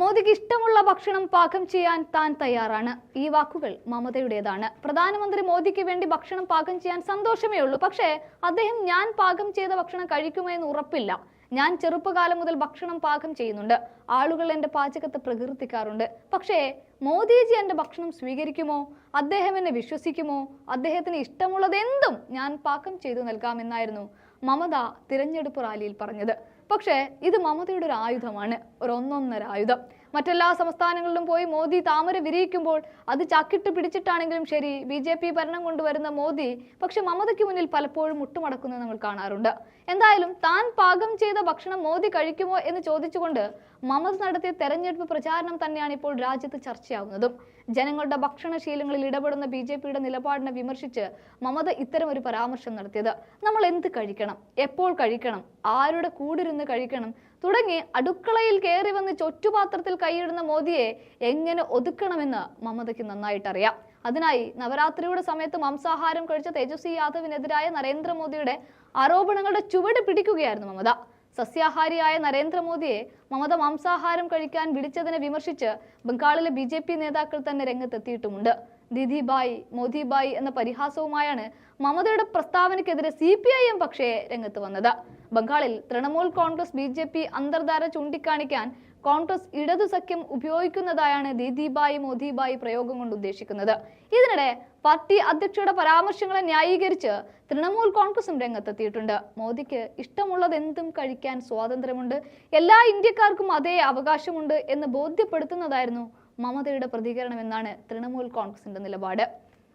മോദിക്ക് ഇഷ്ടമുള്ള ഭക്ഷണം പാകം ചെയ്യാൻ താൻ തയ്യാറാണ്. ഈ വാക്കുകൾ മമതയുടേതാണ്. പ്രധാനമന്ത്രി മോദിക്ക് വേണ്ടി ഭക്ഷണം പാകം ചെയ്യാൻ സന്തോഷമേ ഉള്ളൂ പക്ഷേ അദ്ദേഹം ഞാൻ പാകം ചെയ്ത ഭക്ഷണം കഴിക്കുമോ എന്ന് ഉറപ്പില്ല. ഞാൻ ചെറുപ്പകാലം മുതൽ ഭക്ഷണം പാകം ചെയ്യുന്നുണ്ട്. ആളുകൾ എന്റെ പാചകത്തെ പ്രകീർത്തിക്കാറുണ്ട്. പക്ഷേ മോദിജി എന്റെ ഭക്ഷണം സ്വീകരിക്കുമോ? അദ്ദേഹം എന്നെ വിശ്വസിക്കുമോ? അദ്ദേഹത്തിന് ഇഷ്ടമുള്ളതെന്തും ഞാൻ പാകം ചെയ്തു നൽകാമെന്നായിരുന്നു മമത തിരഞ്ഞെടുപ്പ് റാലിയിൽ പറഞ്ഞത്. പക്ഷേ ഇത് മമതയുടെ ഒരു ആയുധമാണ് ഒരു ഒന്നൊന്നര ആയുധം. മറ്റെല്ലാ സംസ്ഥാനങ്ങളിലും പോയി മോദി താമര വിരിയിക്കുമ്പോൾ അത് ചക്കിട്ട് പിടിച്ചിട്ടാണെങ്കിലും ശരി ബി ജെ പി ഭരണം കൊണ്ടുവരുന്ന മോദി പക്ഷെ മമതയ്ക്ക് മുന്നിൽ പലപ്പോഴും മുട്ടുമടക്കുന്നത് നമ്മൾ കാണാറുണ്ട്. എന്തായാലും താൻ പാകം ചെയ്ത ഭക്ഷണം മോദി കഴിക്കുമോ എന്ന് ചോദിച്ചുകൊണ്ട് മമത നടത്തിയ തെരഞ്ഞെടുപ്പ് പ്രചാരണം തന്നെയാണ് ഇപ്പോൾ രാജ്യത്ത് ചർച്ചയാവുന്നതും. ജനങ്ങളുടെ ഭക്ഷണശീലങ്ങളിൽ ഇടപെടുന്ന ബി ജെ പിയുടെ നിലപാടിനെ വിമർശിച്ച് മമത ഇത്തരം ഒരു പരാമർശം നടത്തിയത്. നമ്മൾ എന്ത് കഴിക്കണം? എപ്പോൾ കഴിക്കണം? ആരുടെ കൂടിരുന്ന് കഴിക്കണം? തുടങ്ങി അടുക്കളയിൽ കയറി വന്ന് ചൊറ്റുപാത്രത്തിൽ കൈയിടുന്ന മോദിയെ എങ്ങനെ ഒതുക്കണമെന്ന് മമതയ്ക്ക് നന്നായിട്ടറിയാം. അതിനായി നവരാത്രിയുടെ സമയത്ത് മാംസാഹാരം കഴിച്ച തേജസ്വി യാദവിനെതിരായ നരേന്ദ്രമോദിയുടെ ആരോപണങ്ങളുടെ ചുവട് പിടിക്കുകയായിരുന്നു മമത. സസ്യാഹാരിയായ നരേന്ദ്രമോദിയെ മമത മാംസാഹാരം കഴിക്കാൻ വിളിച്ചതിനെ വിമർശിച്ച് ബംഗാളിലെ ബി ജെ പി നേതാക്കൾ തന്നെ രംഗത്തെത്തിയിട്ടുമുണ്ട്. ദിദിബായ് മോദിബായി എന്ന പരിഹാസവുമായാണ് മമതയുടെ പ്രസ്താവനയ്ക്കെതിരെ സി പി ഐ എം പക്ഷേ രംഗത്ത് വന്നത്. ബംഗാളിൽ Trinamool Congress B J P അന്തർധാര ചൂണ്ടിക്കാണിക്കാൻ കോൺഗ്രസ് ഇടതു സഖ്യം ഉപയോഗിക്കുന്നതായാണ് ദീദിബായി മോദിബായി പ്രയോഗം കൊണ്ട് ഉദ്ദേശിക്കുന്നത്. ഇതിനിടെ പാർട്ടി അധ്യക്ഷയുടെ പരാമർശങ്ങളെ ന്യായീകരിച്ച് തൃണമൂൽ കോൺഗ്രസും രംഗത്തെത്തിയിട്ടുണ്ട്. മോദിക്ക് ഇഷ്ടമുള്ളത് എന്തും കഴിക്കാൻ സ്വാതന്ത്ര്യമുണ്ട്. എല്ലാ ഇന്ത്യക്കാർക്കും അതേ അവകാശമുണ്ട് എന്ന് ബോധ്യപ്പെടുത്തുന്നതായിരുന്നു മമതയുടെ പ്രതികരണമെന്നാണ് തൃണമൂൽ കോൺഗ്രസിന്റെ നിലപാട്.